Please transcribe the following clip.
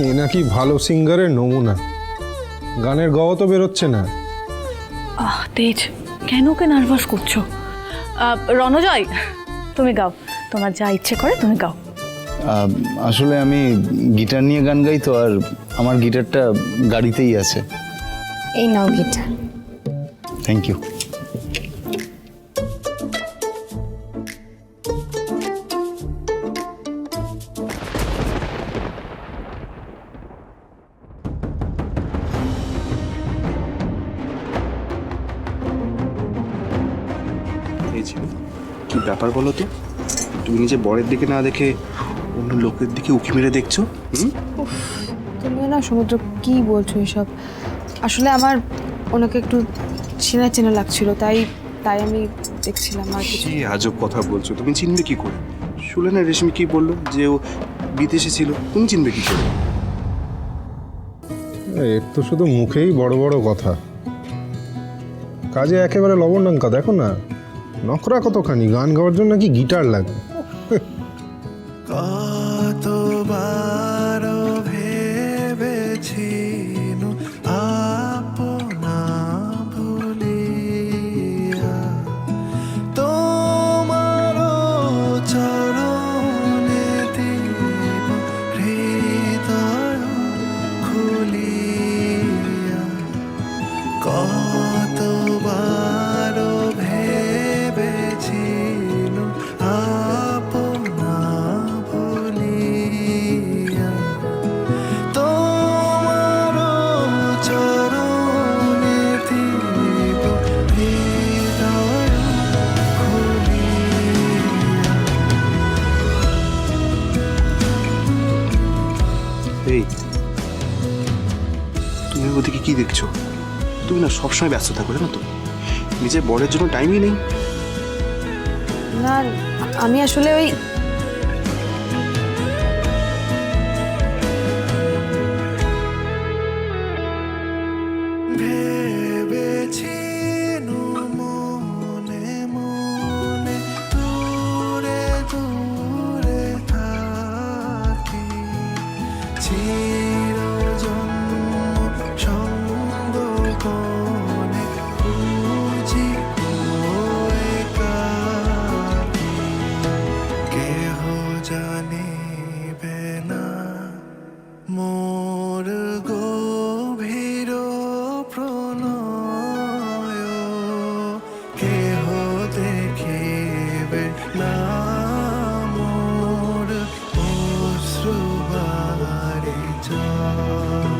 এ নাকি ভালো সিঙ্গারের নমুনা। গানের গাওয়া তো বেরোচ্ছে না। আহ তেজ কেন ওকে নার্ভাস করছ? আহ, রণজয় তুমি গাও। তোমার যা ইচ্ছে করে তুমি গাও। আহ, আসলে আমি গিটার নিয়ে গান গাই তো আর আমার গিটারটা গাড়িতেই আছে। এই নাও গিটার। থ্যাংক ইউ এই ছিল কি ব্যাপার বলো তো? তুমি নিজে বরের দিকে না দেখে অন্য লোকের দিকে উঁকি মেরে দেখছ? হুম? তুমিও না সমুদ্র কি বলছো এসব? আসলে আমার ওনাকে একটু চেনা চেনা লাগছিল তাই তাই আমি দেখছিলাম আর কিছু কি আজব কথা বলছো তুমি চিনবে কি করে? শুলে না রেশমি কি বলল যে ও বিদেশে ছিল? তুমি চিনবে কি করে? এর তো শুধু মুখেই বড় বড় কথা। কাজে একেবারে লবণডঙ্কা দেখো না। নকরা কতখানি? গান গাওয়ার জন্য নাকি গিটার লাগে? তুমি ওদিকে কি দেখছ? তুমি না সবসময় ব্যস্ত থাকো, জানো তো। নিজের বরের জন্য টাইমই নেই। না, আমি আসলে ওই মোর গভীর প্রণয় কেহ দেখিবে না মোর অশ্রুবারি আপনি